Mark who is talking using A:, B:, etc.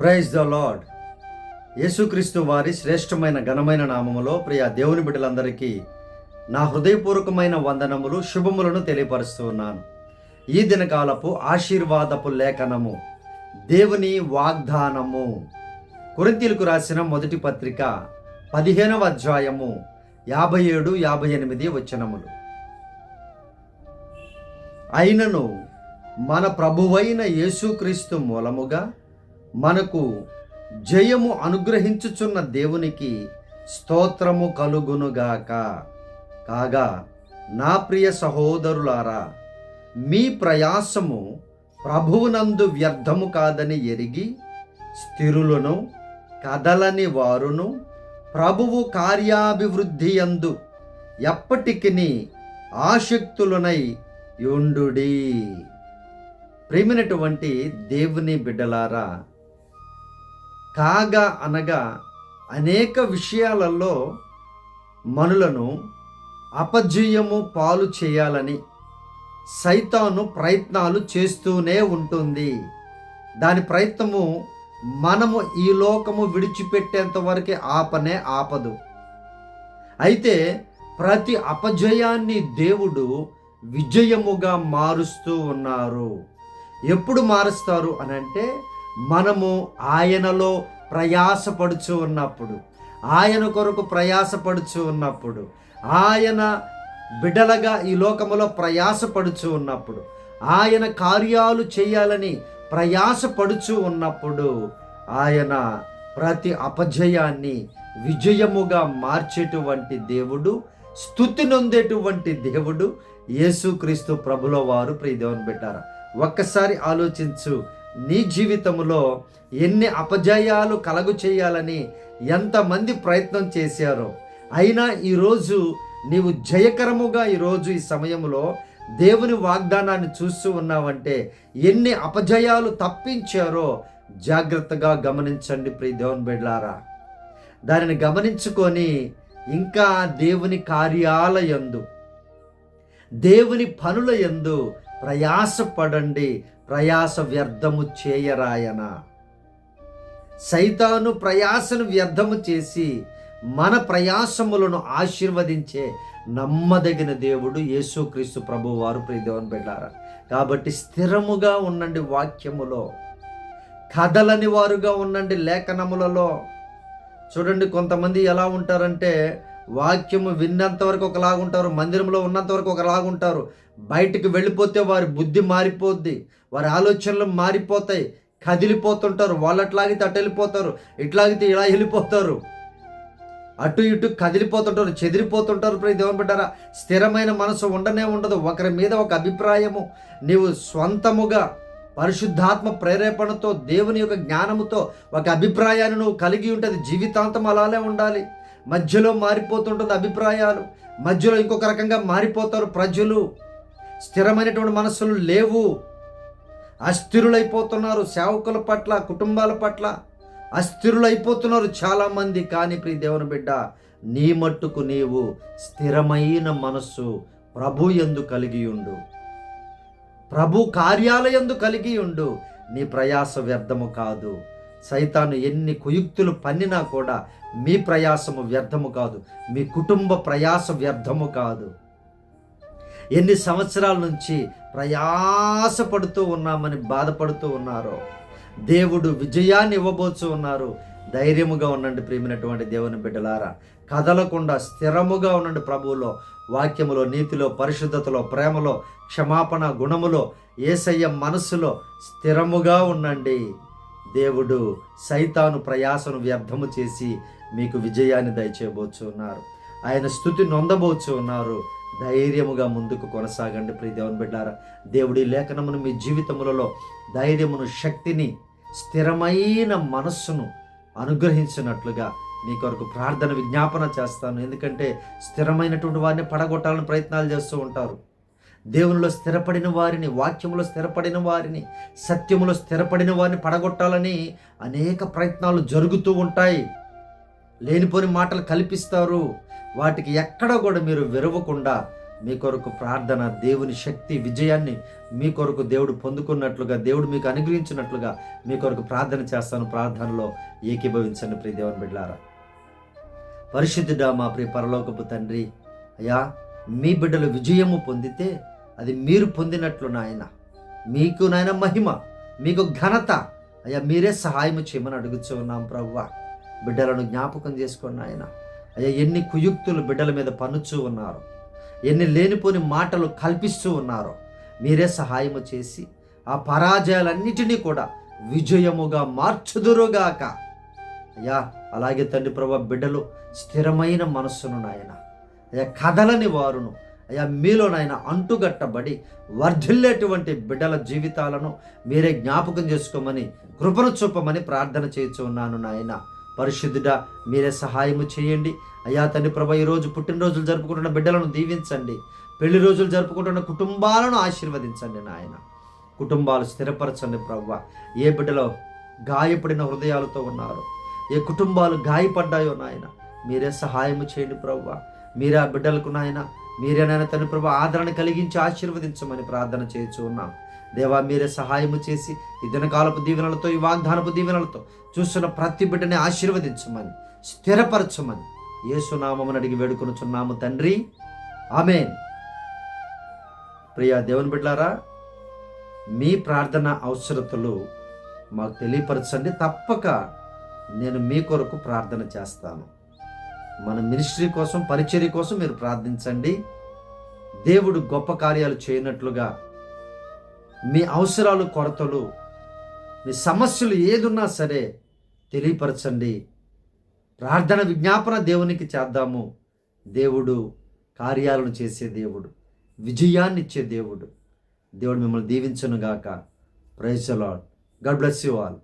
A: Praise the lord యేసుక్రీస్తు వారి శ్రేష్టమైన ఘనమైన నామములో ప్రియ దేవుని బిడ్డలందరికీ నా హృదయపూర్వకమైన వందనములు శుభములను తెలియపరుస్తూ ఉన్నాను. ఈ దినకాలపు ఆశీర్వాదపు లేఖనము దేవుని వాగ్దానము. కొరింతీలకు రాసిన మొదటి పత్రిక పదిహేనవ అధ్యాయము యాభై ఏడు యాభై ఎనిమిది వచనములు. అయినను మన ప్రభువైన యేసుక్రీస్తు మూలముగా మనకు జయము అనుగ్రహించుచున్న దేవునికి స్తోత్రము కలుగునుగాక. కాగా నా ప్రియ సహోదరులారా మీ ప్రయాసము ప్రభువునందు వ్యర్థము కాదని ఎరిగి స్థిరులను కదలని వారును ప్రభువు కార్యాభివృద్ధి యందు ఎప్పటికిని ఆసక్తులనై యుండుడి ప్రేమినటువంటి దేవుని బిడ్డలారా కాగా అనగా అనేక విషయాలలో మనులను అపజయము పాలు చేయాలని సైతాను ప్రయత్నాలు చేస్తూనే ఉంటుంది. దాని ప్రయత్నము మనము ఈ లోకము విడిచిపెట్టేంత వరకే ఆపనే ఆపదు. అయితే ప్రతి అపజయాన్ని దేవుడు విజయముగా మారుస్తూ ఉన్నారు. ఎప్పుడు మారుస్తారు అని అంటే మనము ఆయనలో ప్రయాసపడుచు ఉన్నప్పుడు ఆయన కొరకు ప్రయాసపడుచు ఉన్నప్పుడు ఆయన బిడలగా ఈ లోకములో ప్రయాసపడుచు ఉన్నప్పుడు ఆయన కార్యాలు చేయాలని ప్రయాసపడుచు ఉన్నప్పుడు ఆయన ప్రతి అపజయాన్ని విజయముగా మార్చేటువంటి దేవుడు స్థుతి నొందేటువంటి దేవుడు యేసుక్రీస్తు ప్రభుల వారు ప్రియదేవన్ పెట్టారా ఒక్కసారి ఆలోచించు నీ జీవితంలో ఎన్ని అపజయాలు కలుగు చేయాలని ఎంతమంది ప్రయత్నం చేశారో. అయినా ఈరోజు నీవు జయకరముగా ఈరోజు ఈ సమయంలో దేవుని వాగ్దానాన్ని చూస్తూ ఉన్నావంటే ఎన్ని అపజయాలు తప్పించారో జాగ్రత్తగా గమనించండి ప్రియ దేవుని బిడ్లారా దానిని గమనించుకొని ఇంకా దేవుని కార్యాలయందు దేవుని పనుల ఎందు ప్రయాసపడండి. ప్రయాస వ్యర్థము చేయరాయన. సైతాను ప్రయాసను వ్యర్థము చేసి మన ప్రయాసములను ఆశీర్వదించే నమ్మదగిన దేవుడు యేసుక్రీస్తు ప్రభు వారు ప్రియదేవన్ బిడ్డారా. కాబట్టి స్థిరముగా ఉండండి వాక్యములో. కదలని వారుగా ఉండండి లేఖనములలో. చూడండి కొంతమంది ఎలా ఉంటారంటే వాక్యము విన్నంత వరకు ఒకలాగుంటారు మందిరంలో ఉన్నంత వరకు ఒకలాగుంటారు. బయటికి వెళ్ళిపోతే వారి బుద్ధి మారిపోద్ది వారి ఆలోచనలు మారిపోతాయి. కదిలిపోతుంటారు వాళ్ళట్లాగితే అటు వెళ్ళిపోతారు ఇట్లాగితే ఇలా వెళ్ళిపోతారు. అటు ఇటు కదిలిపోతుంటారు చెదిరిపోతుంటారు ప్రియ దేవుని బిడ్డారా. స్థిరమైన మనసు ఉండనే ఉండదు ఒకరి మీద ఒక అభిప్రాయము. నీవు స్వంతముగా పరిశుద్ధాత్మ ప్రేరేపణతో దేవుని యొక్క జ్ఞానముతో ఒక అభిప్రాయాన్ని నువ్వు కలిగి ఉంటుంది జీవితాంతం అలానే ఉండాలి. మధ్యలో మారిపోతుంటుంది అభిప్రాయాలు మధ్యలో ఇంకొక రకంగా మారిపోతారు ప్రజలు. స్థిరమైనటువంటి మనస్సులు లేవు. అస్థిరులైపోతున్నారు. సేవకుల పట్ల కుటుంబాల పట్ల అస్థిరులైపోతున్నారు చాలామంది. కానీ ప్రియ దేవుని బిడ్డ నీ మట్టుకు నీవు స్థిరమైన మనస్సు ప్రభు ఎందు కలిగి ఉండు. ప్రభు కార్యాలయందు కలిగి ఉండు. నీ ప్రయాస వ్యర్థము కాదు. సైతాను ఎన్ని కుయుక్తులు పన్నినా కూడా మీ ప్రయాసము వ్యర్థము కాదు. మీ కుటుంబ ప్రయాస వ్యర్థము కాదు. ఎన్ని సంవత్సరాల నుంచి ప్రయాసపడుతూ ఉన్నామని బాధపడుతూ ఉన్నారో దేవుడు విజయాన్ని ఇవ్వబోచు ఉన్నారు. ధైర్యముగా ఉండండి ప్రేమినటువంటి దేవుని బిడ్డలారా. కదలకుండా స్థిరముగా ఉండండి ప్రభువులో వాక్యములో నీతిలో పరిశుద్ధతలో ప్రేమలో క్షమాపణ గుణములో ఏసయ్య మనస్సులో స్థిరముగా ఉండండి. దేవుడు సైతాను ప్రయాసను వ్యర్థము చేసి మీకు విజయాన్ని దయచేయబోచున్నారు ఉన్నారు. ఆయన స్థుతి నొందబోచు ఉన్నారు. ధైర్యముగా ముందుకు కొనసాగండి ప్రియ దేవుని బిడ్డారా. దేవుడి లేఖనమును మీ జీవితములలో ధైర్యమును శక్తిని స్థిరమైన మనస్సును అనుగ్రహించినట్లుగా మీ కొరకు ప్రార్థన విజ్ఞాపన చేస్తాను. ఎందుకంటే స్థిరమైనటువంటి వారిని పడగొట్టాలని ప్రయత్నాలు చేస్తూ ఉంటారు. దేవునిలో స్థిరపడిన వారిని వాక్యములో స్థిరపడిన వారిని సత్యములో స్థిరపడిన వారిని పడగొట్టాలని అనేక ప్రయత్నాలు జరుగుతూ ఉంటాయి. లేనిపోని మాటలు కల్పిస్తారు. వాటికి ఎక్కడ కూడా మీరు విరవకుండా మీ కొరకు ప్రార్థన దేవుని శక్తి విజయాన్ని మీ కొరకు దేవుడు పొందుకున్నట్లుగా దేవుడు మీకు అనుగ్రహించినట్లుగా మీ కొరకు ప్రార్థన చేస్తాను. ప్రార్థనలో ఏకీభవించండి ప్రియ దేవుని బిడ్డారా పరిశుద్ధుడా మా ప్రియ పరలోకపు తండ్రి అయ్యా మీ బిడ్డలు విజయము పొందితే అది మీరు పొందినట్లు నాయన. మీకు నాయన మహిమ మీకు ఘనత అయ్యా మీరే సహాయం చేయమని అడుగుచూ ఉన్నాం ప్రవ్వ బిడ్డలను జ్ఞాపకం చేసుకోండి ఆయన అయ్యా ఎన్ని కుయుక్తులు బిడ్డల మీద పనుచూ ఉన్నారు ఎన్ని లేనిపోని మాటలు కల్పిస్తూ ఉన్నారో. మీరే సహాయము చేసి ఆ పరాజయాలన్నిటినీ కూడా విజయముగా మార్చుదురుగాక. అయ్యా అలాగే తండ్రి ప్రభా బిడ్డలు స్థిరమైన మనస్సును నాయన అయ్యా కదలని వారును అయ్యా మీలో నాయన అంటుగట్టబడి వర్ధిల్లేటువంటి బిడ్డల జీవితాలను మీరే జ్ఞాపకం చేసుకోమని కృపను చూపమని ప్రార్థన చేయించు ఉన్నాను నాయన. పరిశుద్ధుడా మీరే సహాయము చేయండి. అయ్యా తండ్రి ప్రభ ఈరోజు పుట్టినరోజులు జరుపుకుంటున్న బిడ్డలను దీవించండి. పెళ్ళి రోజులు జరుపుకుంటున్న కుటుంబాలను ఆశీర్వదించండి నాయన. కుటుంబాలు స్థిరపరచండి ప్రవ్వ ఏ బిడ్డలో గాయపడిన హృదయాలతో ఉన్నారు ఏ కుటుంబాలు గాయపడ్డాయో నాయన మీరే సహాయము చేయండి ప్రవ్వ మీరే ఆ బిడ్డలకు నాయన మీరే నాయన తండ్రి ప్రభు ఆదరణ కలిగించి ఆశీర్వదించమని ప్రార్థన చేయొచ్చు ఉన్నాం. దేవా మీరే సహాయము చేసి ఈ దినకాలపు దీవెనలతో ఈ వాగ్దానపు దీవెనలతో చూస్తున్న ప్రతి బిడ్డని ఆశీర్వదించమని స్థిరపరచమని యేసునామని అడిగి వేడుకొనుచున్నాము తండ్రి. ఆమెన్. ప్రియా దేవుని బిడ్డారా మీ ప్రార్థన అవసరతలు మాకు తెలియపరచండి. తప్పక నేను మీ కొరకు ప్రార్థన చేస్తాను. మన మినిస్ట్రీ కోసం పరిచర్య కోసం మీరు ప్రార్థించండి. దేవుడు గొప్ప కార్యాలు చేయనట్లుగా మీ అవసరాలు కొరతలు మీ సమస్యలు ఏదున్నా సరే తెలియపరచండి. ప్రార్థన విజ్ఞాపన దేవునికి చేద్దాము. దేవుడు కార్యాలను చేసే దేవుడు విజయాన్ని ఇచ్చే దేవుడు. దేవుడు మిమ్మల్ని దీవించునుగాక. Praise Lord God bless you all